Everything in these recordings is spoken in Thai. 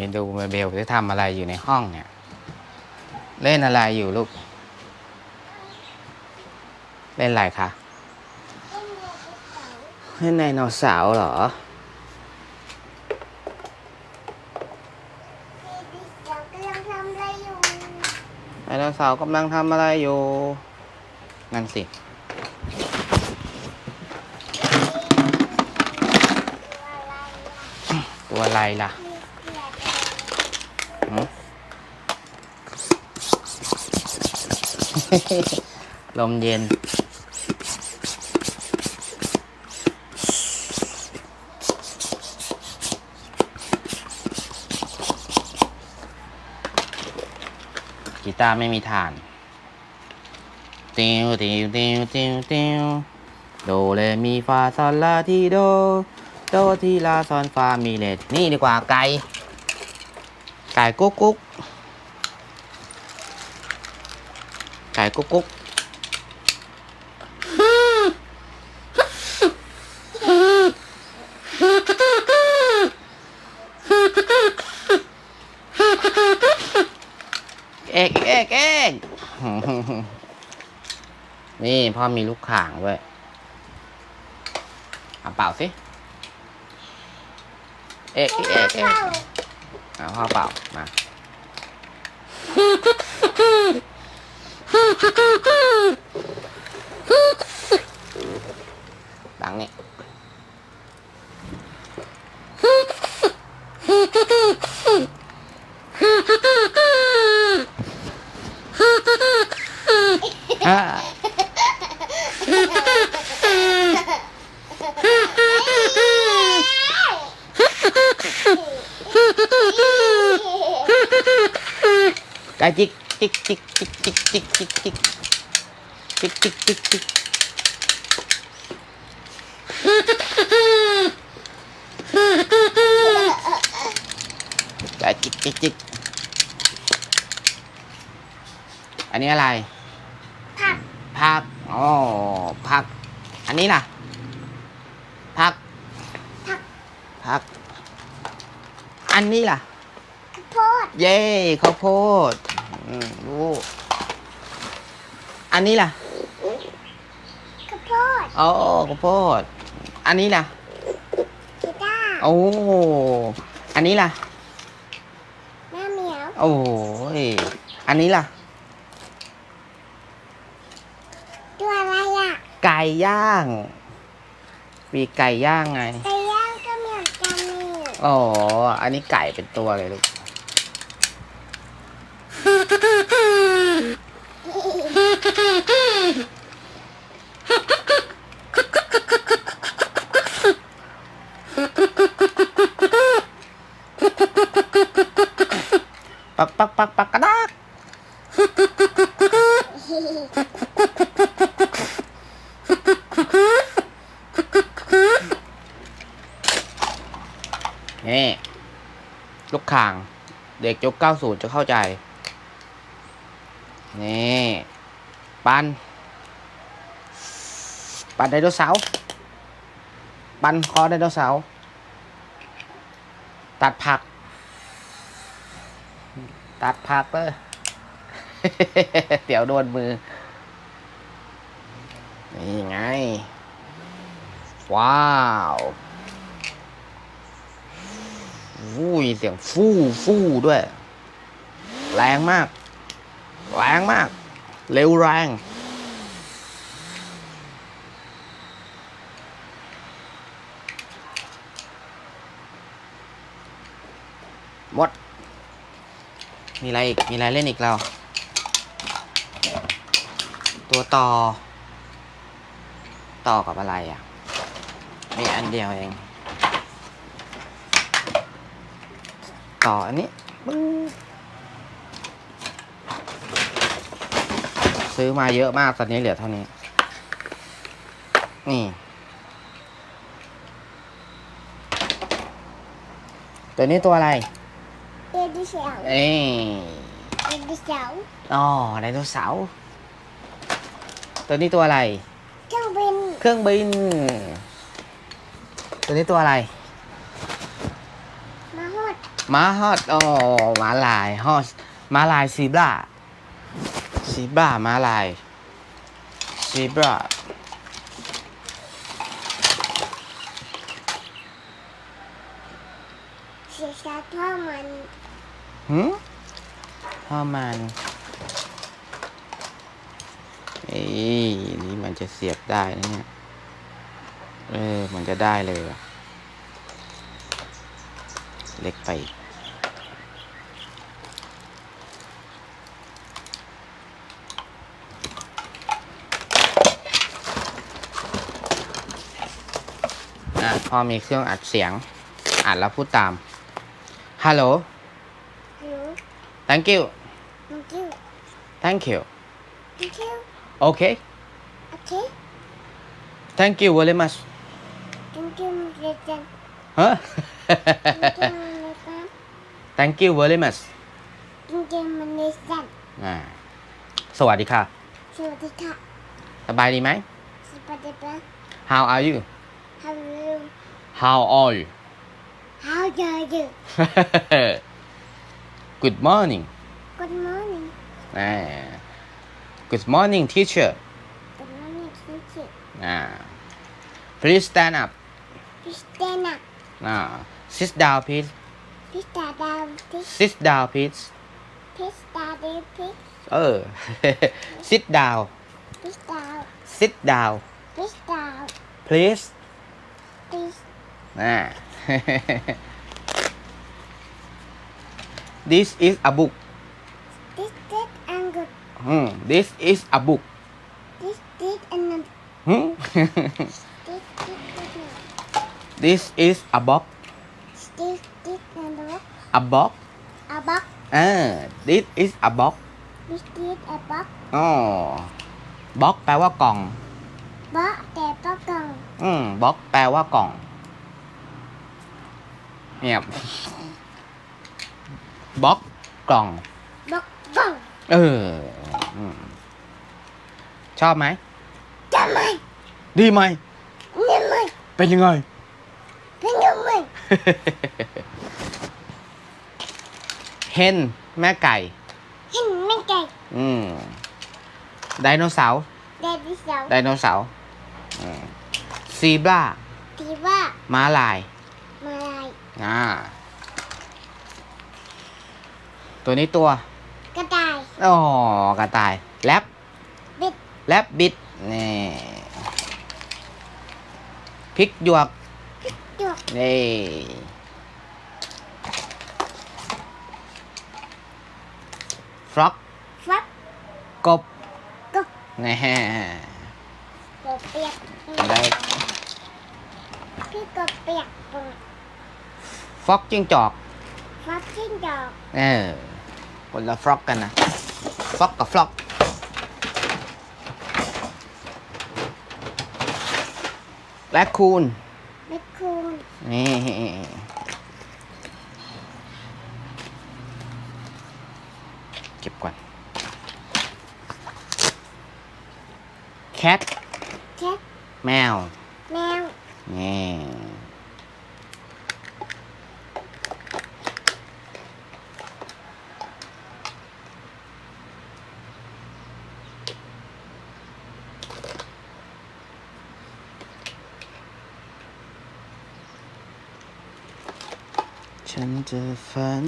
ไปดูเมเบลจะทำอะไรอยู่ในห้องเนี่ย เล่นอะไรอยู่ลูก เล่นอะไรคะเล่นไดโนเสาร์เหรอไดโนเสาร์กำลังทำอะไรอยู่นั่นสิตัวอะไรล่ะหืม ลมเย็น กีตาร์ไม่มีฐาน ติวติวติวติวติวโดเรมีฟาซอลลาทีโด โดทีลาซอนฟามีเลดนี่ดีกว่าไก่ ไก่กุ๊กกุ๊ก ไก่กุ๊กกุ๊กเอกเอกเอกนี่พ่อมีลูกข่างด้วยเอาเป่าสิ เอกเอกเอกเอาพ่อเป่ามา đáng nghe. À. Cái chiếc จิกจิกจิกจิกจิกจิกจิกจิกจิกจิกจิกจิกไก่จิกจิกจิกอันนี้อะไรผักผักอ๋อผัก อันนี้ล่ะผักผักผักอันนี้ล่ะ ข้าวโพด เย้ข้าวโพด อืมดูอันนี้ล่ะข้าวโพดโอ้ข้าวโพด อันนี้ล่ะกีตาร์โอ้อันนี้ล่ะแม่เหมียวโอ้ยอันนี้ล่ะ ตัวอะไรอะไก่ย่าง มีไก่ย่างไง ไก่ย่างก็เหมือนกันนี่อ๋ออันนี้ไก่เป็นตัวเลยลูก ปักปักปักปักกระดากนี่ลูกข่าง เด็กยุค90 จะเข้าใจ นี่ปันปันไดโนเสาร์ปันคอไดโนเสาร์ตัดผัก ตัดผักเลยเดี๋ยวโดนมือ นี่ไง ว้าวอู้ยเสียงฟู่ฟู่ด้วย แรงมาก แรงมาก เร็วแรง หมด มีอะไรอีก มีอะไรเล่นอีกเรา ตัวต่อ ต่อกับอะไรอะ มีอันเดียวเอง ต่ออันนี้ปึ้ง ซื้อมาเยอะมากตอนนี้เหลือเท่านี้ นี่ ตัวนี้ตัวอะไรเดดิเสาร์เอ้ยเดดิเสาร์อ๋อไดโนเสาร์ตัวนี้ตัวอะไร เครื่องบิน เครื่องบิน ตัวนี้ตัวอะไรมาหดม้าฮอดโอ้ม้าลายฮอดม้าลายซีบรา ซีบราม้าลายซีบราเสียชาท่อมันหืมพ่อมันเอ้ยนี่มันจะเสียบได้นะเนี่ย เออ มันจะได้เลยว่ะเล็กไปอีก พ่อมีเครื่องอัดเสียงอัดแล้วพูดตาม ฮัลโหลหนู thank you มันกิ้ว thank you มันกิ้ว okay โอเค thank you very much มันกิ้วมันเรียนจันฮะมันกิ้วมันเรียนจัน thank you very much มันกิ้วมันเรียนจันอ่าสวัสดีค่ะ สวัสดีค่ะสบายดีไหมสวัสดีค่ะ how are you How are you how are you How are you good morning Good morning อ่า good morning teacher Good morning teacher อ่า please stand up Please stand up อ่า sit down please Please stand down Please sit down please Please stand down Please เออ sit down Please down sit down Please down please Please อ่า this is a book This this and good อืม this is a book This this and good หืม This this and good this is a box This this and good a box A box อ่า this is a box This this a box อ๋อ box แปลว่ากล่อง Box แต่ก็กล่อง อืม box แปลว่ากล่อง เงียบ box กล่อง Box กล่องเอออืมชอบไหมทำไมดีไหมนี่ไม่เป็นยังไง เป็นยังไงเฮนแม่ไก่ เห็นไม่ไก่อืมไดโนเสาร์เดดิเสาร์ไดโนเสาร์อืมซีบราที่ว่า ม้าลายมาลาย อ่า ตัวนี้ตัว กระต่ายอ๋อกระต่ายแรปบิดแรปบิดนี่พริกหยวกจวกนี่ฟล็อกฟักกบกบแน่กบเปียกได้ พี่กบเปียกปง ฟล็อกจิ้งจอก ฟักจิ้งจอกเออคนละฟล็อกกันนะฟล็อกกับฟล็อกแรคคูนเม็ดคูนนี่เก็บก่อนแคทแคทแมว แมวนี่ จะฝัน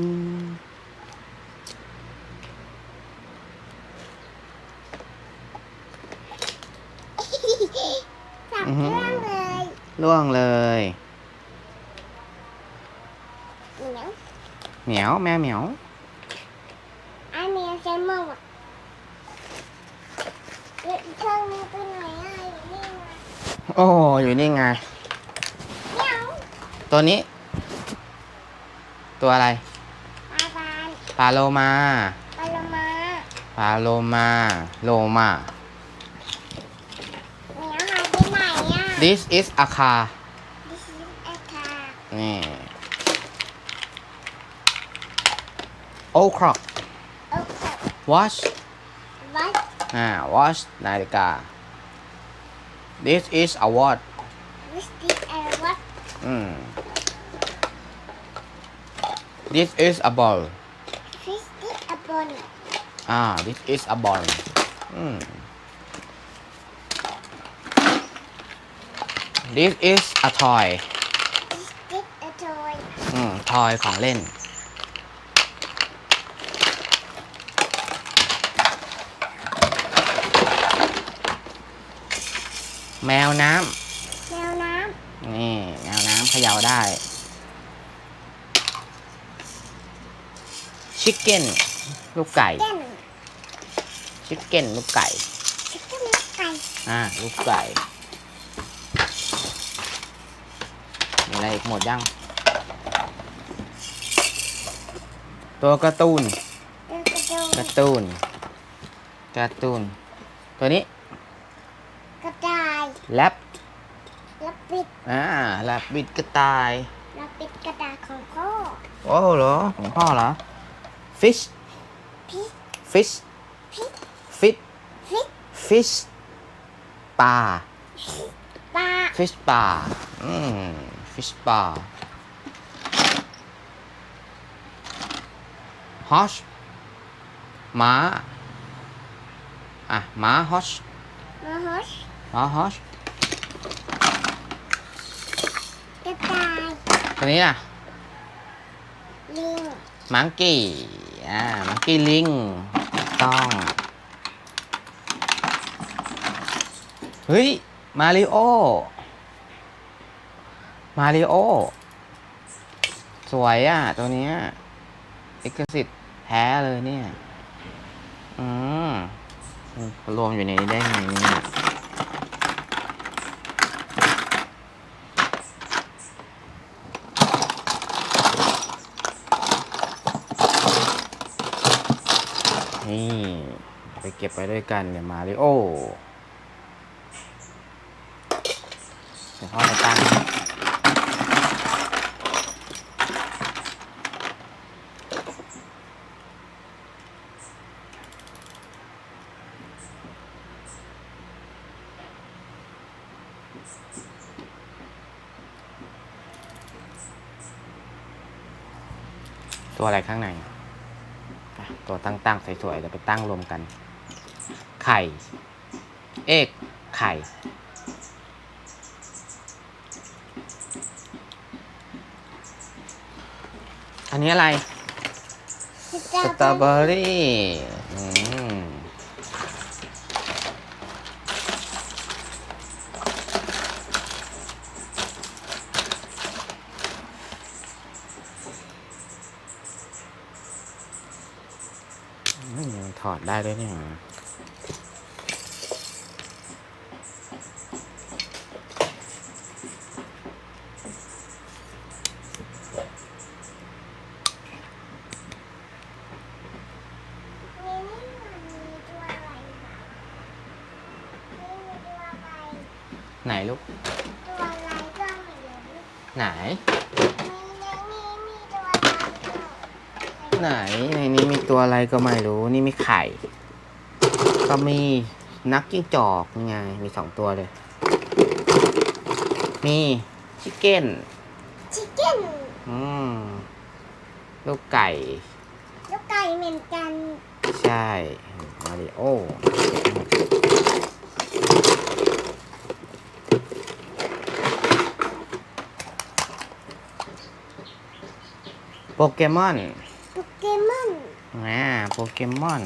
สับเครื่องเลยล่วงเลย เหนียวเหมียวแมวเหมียว อันนี้ใช้มืออะเอ๊ะเครื่องนี้ไปไหนอะอยู่นี่ไงโอ้อยู่นี่ไง เหนียวตัวนี้ ตัวอะไรปลาบานปลาโลมา ปลาโลมาปลาโลมา โลมาเหนียวหายไปไหนอะ this is a car This is a car นี่ old clock โอ้โห watch วัดอ่า watch นาฬิกา this is a watch This is a what อืม this is a ball fish is a bone อ่า this is a ball อืม this is a toy fish is a toy อืม toy ของเล่น แมวน้แมวน้ำนี่ แมวน้ำเขย่าได้ ชิคเก้นลูกไก่ำเต้นชิคเก้นลูกไก่ ชิคเก้นลูกไก่ อ่า ลูกไก่ มีอะไรอีกหมดยัง ตัวการ์ตูนเดินกระโดดการ์ตูน การ์ตูน ตัวนี้ กระต่ายแรปแล้วปิดอ่าแรปบิดกระต่ายแล้วปิดกระดาษของพ่อ โอ้เหรอ ของพ่อเหรอ fish พิษ fish พิษ fish พิษ fish ปลา ปลา fish ปลาอืม fish ปลา horse ม้า อะ ม้า horse มาฮอชม้า horse กระต่ายตัวนี้ล่ะลิง มังกี้ อ่ามังกี้ลิงต้อง เฮ้ย มาริโอ มาริโอ สวยอะ ตัวเนี้ยเอกสิทธิ์แท้เลยเนี่ย อืมรวมอยู่ในนี้ได้ไงเนี่ย นี่ ไป เก็บไปด้วยกันเนี่ยมาริโอเดี๋ยวพ่อไปตั้งตัวอะไรข้างใน ตัวตั้งๆ สวยๆเดี๋ยวไปตั้งรวมกัน ไข่ เอกไข่ อันนี้อะไรสสตรอเบอรี่อืมอืมถอดได้ด้วยเนี่ย นี่นี่มันมีตัวอะไรนะนี่มีตัวอะไร ไหนลูก ตัวอะไรก็ไม่รู้ไหน มีในนี้มีตัวอะไรก็ไหนในนี้มีตัวอะไรก็ไม่รู้ นี่มีไข่ ก็มีนักกิ้งจอกนี่ไง มีสองตัวเลย มีชิคเก้น ชิคเก้นอืม ลูกไก่ ลูกไก่เหมือนกัน ใช่ มาริโอ โปเกมอน โปเกมอน อ่า โปเกมอน